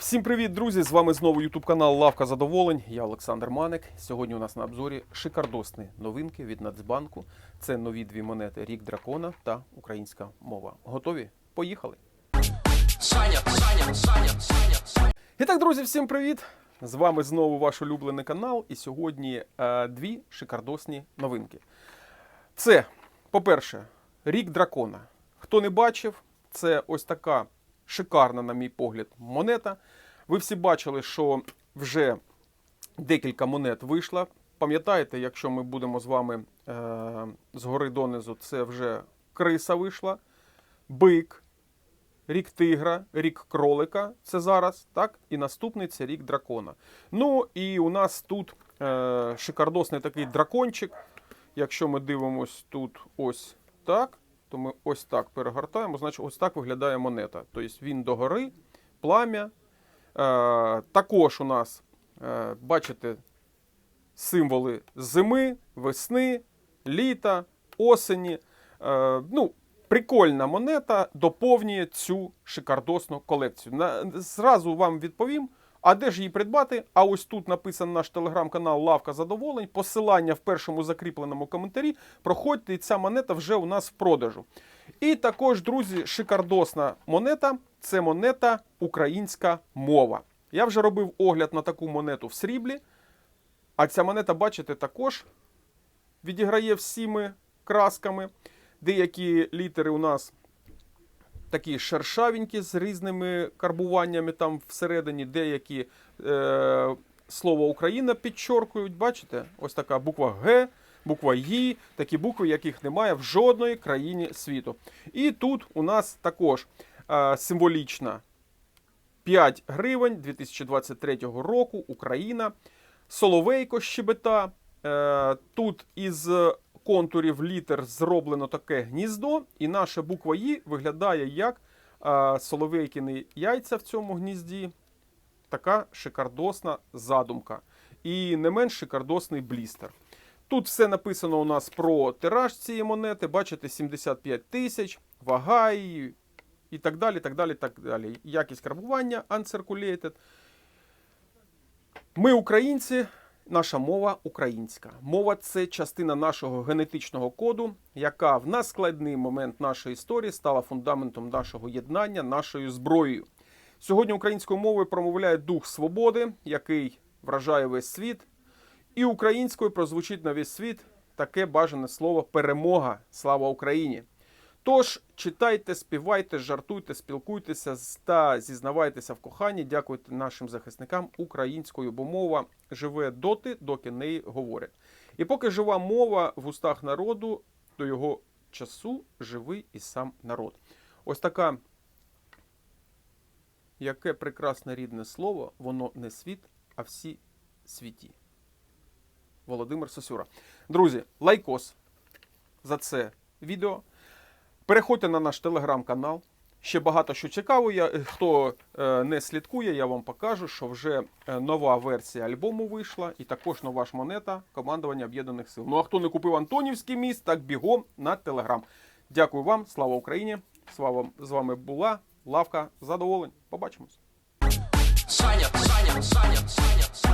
Всім привіт, друзі! З вами знову YouTube канал Лавка Задоволень. Я Олександр Маник. Сьогодні у нас на обзорі шикардосні новинки від Нацбанку. Це нові дві монети Рік Дракона та українська мова. Готові? Поїхали! І так, друзі, всім привіт! З вами знову ваш улюблений канал. І сьогодні е, дві шикардосні новинки. Це, по-перше, рік дракона. Хто не бачив, це ось така шикарна, на мій погляд, монета. Ви всі бачили, що вже декілька монет вийшло. Пам'ятаєте, якщо ми будемо з вами е, згори донизу, це вже криса вийшла, бик, рік тигра, рік кролика. Це зараз, так? І наступний це рік дракона. Ну і у нас тут е, шикардосний такий дракончик. Якщо ми дивимось тут ось так, то ми ось так перегортаємо. Значить, ось так виглядає монета. Тобто він догори, плам'я. Е, також у нас, е, бачите, символи зими, весни, літа, осені. Е, ну, прикольна монета доповнює цю шикардосну колекцію. Зразу вам відповім. А де ж її придбати? А ось тут написано наш телеграм-канал Лавка Задоволень. Посилання в першому закріпленому коментарі. Проходьте, і ця монета вже у нас в продажу. І також, друзі, шикардосна монета це монета українська мова. Я вже робив огляд на таку монету в сріблі. А ця монета, бачите, також відіграє всіми красками. Деякі літери у нас такі шершавенькі з різними карбуваннями там всередині, деякі е, слово Україна підчоркують. Бачите? Ось така буква Г, буква І, такі букви, яких немає в жодної країні світу. І тут у нас також е, символічна 5 гривень 2023 року Україна. Соловейко щебета. Е, тут із контурів літер зроблено таке гніздо, і наша буква І виглядає як соловейкіни яйця в цьому гнізді. Така шикардосна задумка. І не менш шикардосний блістер. Тут все написано у нас про тираж цієї монети. Бачите, 75 тисяч, вага її і так далі. так далі, так далі. Якість карбування uncirculated. Ми українці, наша мова українська. Мова це частина нашого генетичного коду, яка в наскладний момент нашої історії стала фундаментом нашого єднання, нашою зброєю. Сьогодні українською мовою промовляє дух свободи, який вражає весь світ. І українською прозвучить на весь світ таке бажане слово перемога. Слава Україні! Тож читайте, співайте, жартуйте, спілкуйтеся та зізнавайтеся в коханні. Дякуйте нашим захисникам українською, бо мова живе доти, доки неї говорять. І поки жива мова в устах народу, до його часу живий і сам народ. Ось така, яке прекрасне рідне слово, воно не світ, а всі світі. Володимир Сосюра. Друзі, лайкос за це відео. Переходьте на наш телеграм-канал. Ще багато що цікавого. Я, хто е, не слідкує, я вам покажу, що вже е, нова версія альбому вийшла, і також нова ж монета командування Об'єднаних Сил. Ну а хто не купив Антонівський міст, так бігом на телеграм. Дякую вам, слава Україні! Слава з вами була Лавка Задоволень. Побачимось. Саня, Саня, Саня, Саня, Саня.